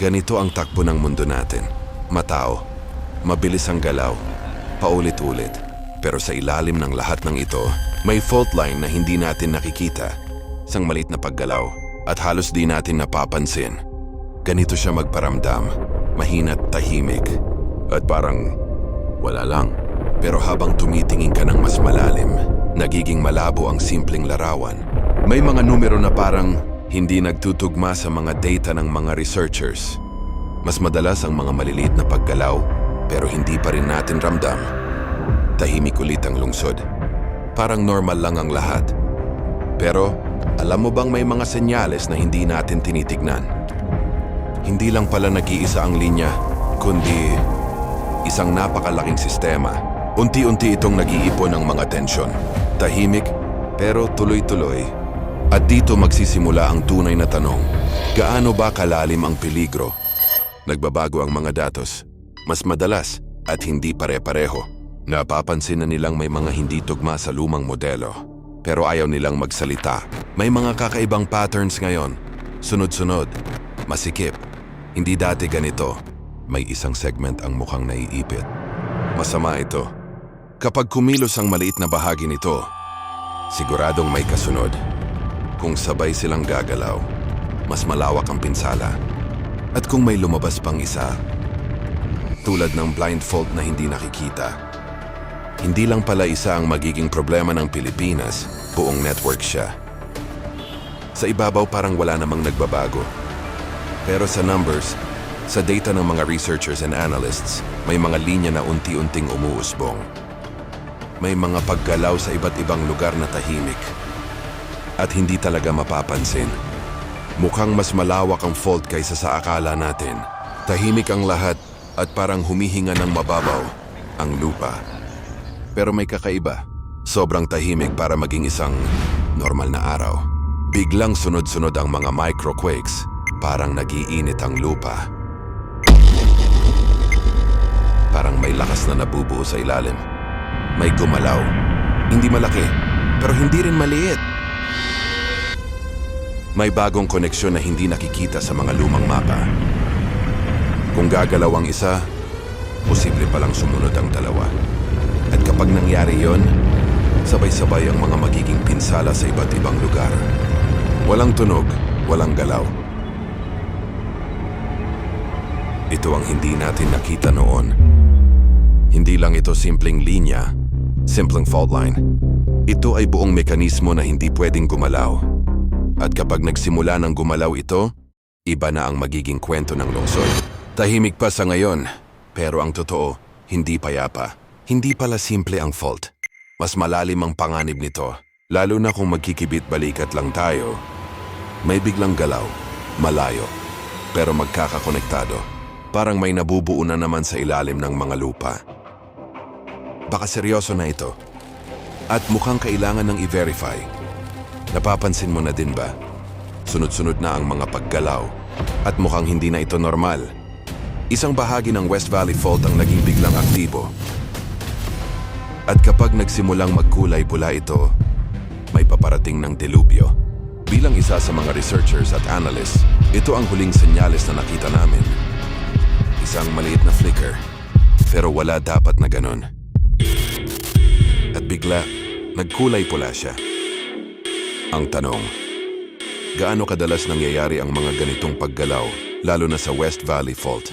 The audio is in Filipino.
Ganito ang takbo ng mundo natin. Matao, mabilis ang galaw, paulit-ulit. Pero sa ilalim ng lahat ng ito, may fault line na hindi natin nakikita. Isang malit na paggalaw at halos di natin napapansin. Ganito siya magparamdam, mahina't tahimik. At parang wala lang. Pero habang tumitingin ka ng mas malalim, nagiging malabo ang simpleng larawan. May mga numero na parang hindi nagtutugma sa mga data ng mga researchers. Mas madalas ang mga maliliit na paggalaw, pero hindi pa rin natin ramdam. Tahimik ulit ang lungsod. Parang normal lang ang lahat. Pero, alam mo bang may mga senyales na hindi natin tinitignan? Hindi lang pala nag-iisa ang linya, kundi isang napakalaking sistema. Unti-unti itong nag-iipon ng mga tensyon. Tahimik, pero tuloy-tuloy. At dito magsisimula ang tunay na tanong. Gaano ba kalalim ang peligro? Nagbabago ang mga datos. Mas madalas at hindi pare-pareho. Napapansin na nilang may mga hindi tugma sa lumang modelo. Pero ayaw nilang magsalita. May mga kakaibang patterns ngayon. Sunod-sunod. Masikip. Hindi dati ganito. May isang segment ang mukhang naiipit. Masama ito. Kapag kumilos ang maliit na bahagi nito, siguradong may kasunod. Kung sabay silang gagalaw, mas malawak ang pinsala. At kung may lumabas pang isa, tulad ng blind fault na hindi nakikita, hindi lang pala isa ang magiging problema ng Pilipinas, buong network siya. Sa ibabaw parang wala namang nagbabago. Pero sa numbers, sa data ng mga researchers and analysts, may mga linya na unti-unting umuusbong. May mga paggalaw sa iba't ibang lugar na tahimik. At hindi talaga mapapansin. Mukhang mas malawak ang fault kaysa sa akala natin. Tahimik ang lahat at parang humihinga ng mababaw ang lupa. Pero may kakaiba. Sobrang tahimik para maging isang normal na araw. Biglang sunod-sunod ang mga microquakes. Parang nagiinit ang lupa. Parang may lakas na nabubuo sa ilalim. May gumalaw. Hindi malaki, pero hindi rin maliit. May bagong koneksyon na hindi nakikita sa mga lumang mapa. Kung gagalaw ang isa, posible palang sumunod ang dalawa. At kapag nangyari yon, sabay-sabay ang mga magiging pinsala sa iba't ibang lugar. Walang tunog, walang galaw. Ito ang hindi natin nakita noon. Hindi lang ito simpleng linya, simpleng fault line. Ito ay buong mekanismo na hindi pwedeng gumalaw. At kapag nagsimula ng gumalaw ito, iba na ang magiging kwento ng lungsod. Tahimik pa sa ngayon, pero ang totoo, hindi payapa. Hindi pala simple ang fault. Mas malalim ang panganib nito, lalo na kung magkikibit balikat lang tayo. May biglang galaw, malayo, pero magkakakonektado. Parang may nabubuo na naman sa ilalim ng mga lupa. Baka seryoso na ito. At mukhang kailangan ng i-verify. Napapansin mo na din ba? Sunod-sunod na ang mga paggalaw. At mukhang hindi na ito normal. Isang bahagi ng West Valley Fault ang naging biglang aktibo. At kapag nagsimulang magkulay pula ito, may paparating ng delubyo. Bilang isa sa mga researchers at analysts, ito ang huling senyales na nakita namin. Isang maliit na flicker, pero wala dapat na ganun. At bigla, nagkulay pula siya. Ang tanong, gaano kadalas nangyayari ang mga ganitong paggalaw, lalo na sa West Valley Fault?